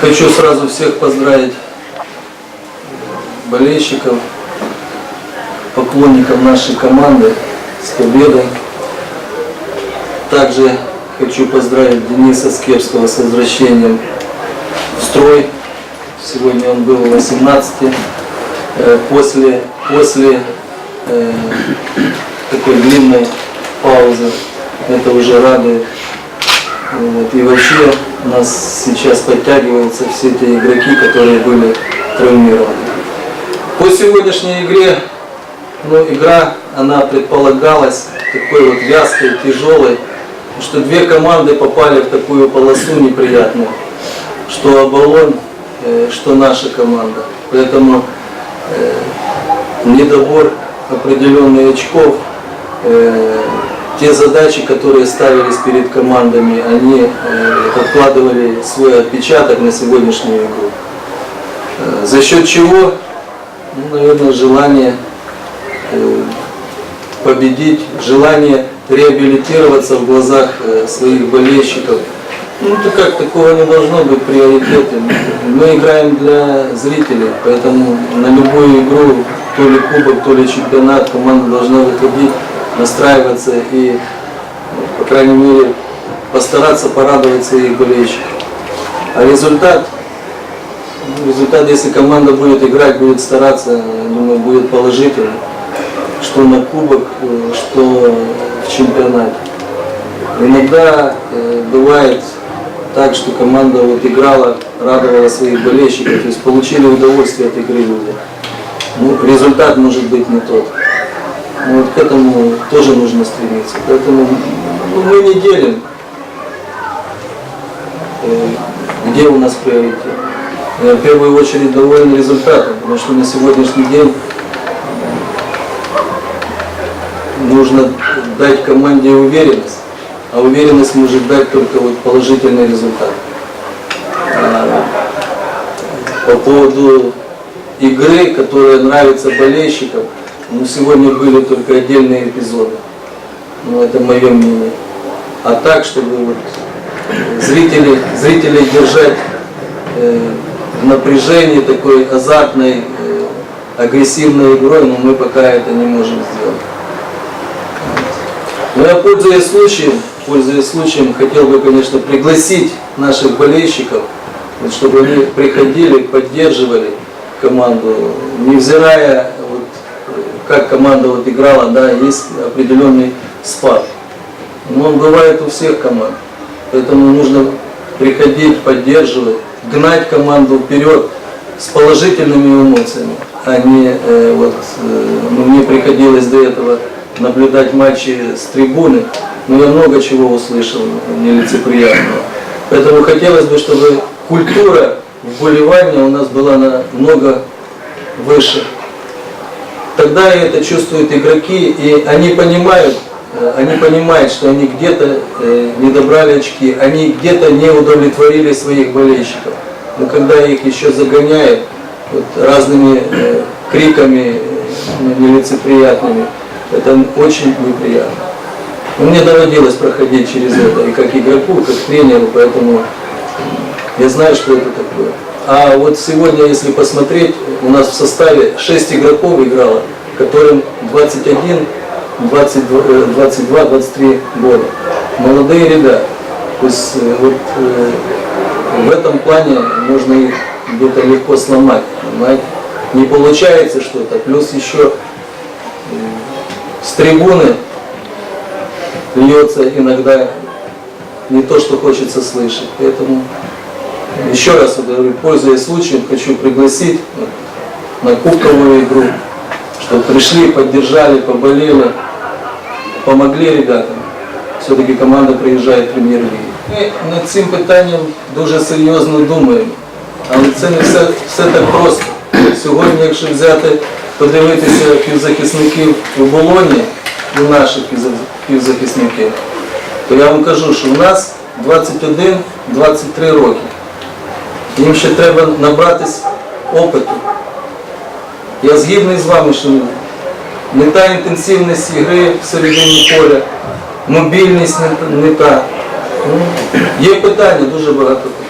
Хочу сразу всех поздравить болельщиков, поклонников нашей команды с победой. Также хочу поздравить Дениса Скепского с возвращением в строй. Сегодня он был в 18 э, после, после э, такой длинной паузы. Это уже радует. Вот. И вообще у нас сейчас подтягиваются все те игроки, которые были травмированы. По сегодняшней игре, ну, игра, она предполагалась такой вот вязкой, тяжелой, что две команды попали в такую полосу неприятную, что Оболонь, э, что наша команда. Поэтому э, недобор определенных очков, э, те задачи, которые ставились перед командами, они э, откладывали свой отпечаток на сегодняшнюю игру. Э, За счет чего? Ну, наверное, желание э, победить, желание реабилитироваться в глазах своих болельщиков. Ну, это как, такого не должно быть приоритетом. Мы играем для зрителей, поэтому на любую игру, то ли кубок, то ли чемпионат, команда должна выходить, настраиваться и, ну, по крайней мере, постараться порадовать своих болельщиков. А результат, ну, результат, если команда будет играть, будет стараться, думаю, будет положительный. Что на кубок, э, что в чемпионате. Иногда э, бывает так, что команда вот играла, радовала своих болельщиков, то есть получили удовольствие от игры люди. Ну, результат может быть не тот. Вот к этому тоже нужно стремиться. Поэтому ну, мы не делим, э, где у нас приоритет. Я в первую очередь доволен результатом, потому что на сегодняшний день нужно дать команде уверенность, а уверенность может дать только вот положительный результат. А по поводу игры, которая нравится болельщикам, ну, сегодня были только отдельные эпизоды. Ну, это мое мнение. А так, чтобы вот зрителей, зрителей держать э, в напряжении такой азартной, э, агрессивной игрой, но мы пока это не можем сделать. Но я, пользуясь случаем, пользуясь случаем, хотел бы, конечно, пригласить наших болельщиков, чтобы они приходили, поддерживали команду, невзирая, э, как команда вот играла, да, есть определенный спад. Но он бывает у всех команд. Поэтому нужно приходить, поддерживать, гнать команду вперед с положительными эмоциями, а не э, вот э, ну, мне приходилось до этого наблюдать матчи с трибуны, но я много чего услышал нелицеприятного. Поэтому хотелось бы, чтобы культура вболевания у нас была намного выше. Тогда это чувствуют игроки, и они понимают, э, они понимают, что они где-то э, не добрали очки, они где-то не удовлетворили своих болельщиков. Но когда их еще загоняют вот, разными э, криками нелицеприятными, это очень неприятно. Но мне доводилось проходить через это и как игроку, и как тренеру, поэтому я знаю, что это такое. А вот сегодня, если посмотреть, у нас в составе 6 игроков играло, которым 21, 22, э, 22 23 года. Молодые ребята. То есть э, вот э, в этом плане можно их где-то легко сломать. Понимаете? Не получается что-то. Плюс еще э, с трибуны льется иногда не то, что хочется слышать. Поэтому еще раз вот говорю, пользуясь случаем, хочу пригласить вот, на кубковую игру, чтобы пришли, поддержали, поболели, помогли ребятам. Все-таки команда приїжджає в прем'єр-ліги. Ми над цим питанням дуже серйозно думаємо. Але це не все, все так просто. Сьогодні, якщо взяти, подивитися півзахисників у Болоні, у наших півза- півзахисників, то я вам кажу, що у нас 21-23 роки. Їм ще треба набратись опиту. Я згідний з вами, що не та інтенсивність ігри всередині поля, мобільність не, та. Є питання, дуже багато питань.